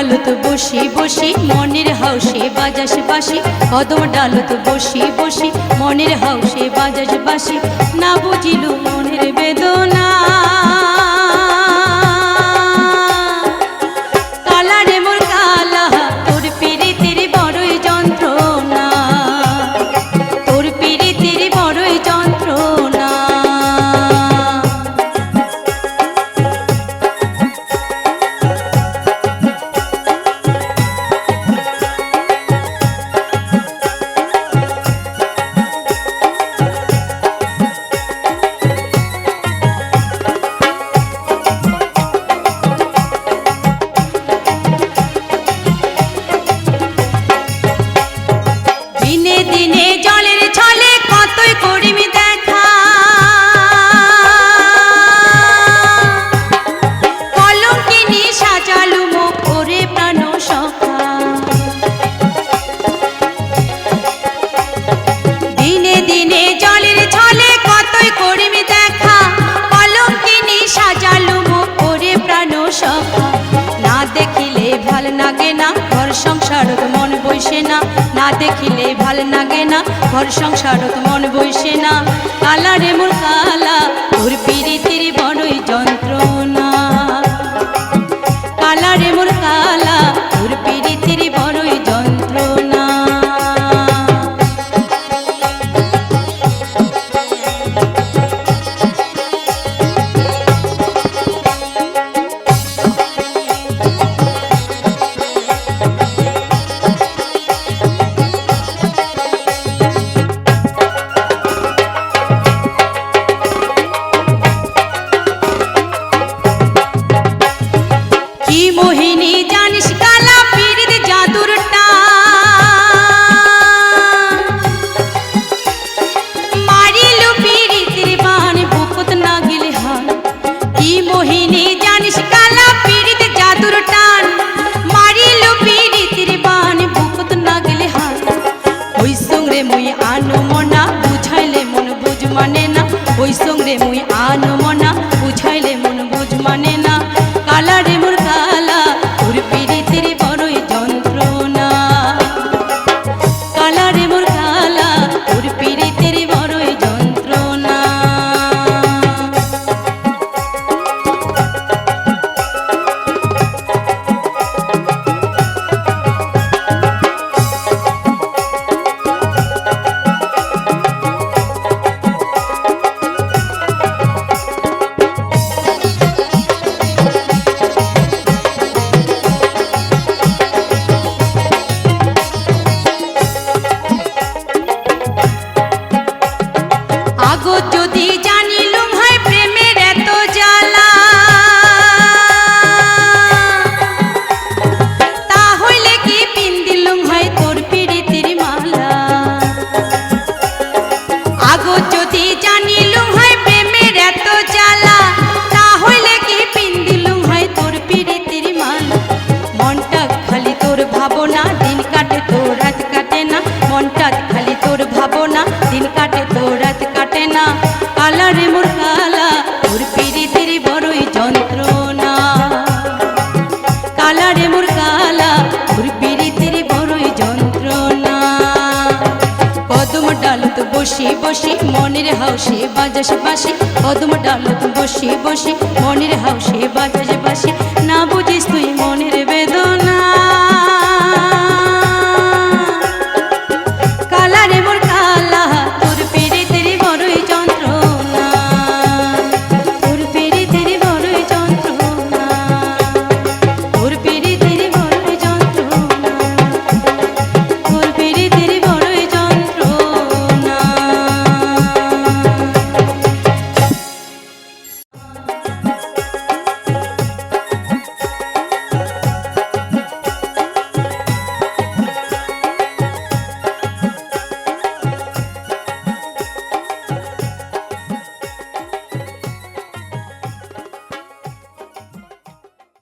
ডালুত বসি বসি, মনের হাউসে বাজাস বাসি। কদম ডালুত বসি বসি, মনের হাউসে বাজাস বাসি। না বুঝিল মনের বেদনা। দেখিলে ভালো লাগে না। ঘর সংসারত মন বইসে না। কালা রে মোর কালা পিড়ি পিড়িতির বড়ই যন্ত্রণা। কালা রে মোর কালা কি মোহিনী যদি বসে, বসি, মনের হাউসে, বাজাসে বাসে কদম ডাল বসি, বসে, মনের হাউসে, বাজাসে বাসে না বুঝিস তুই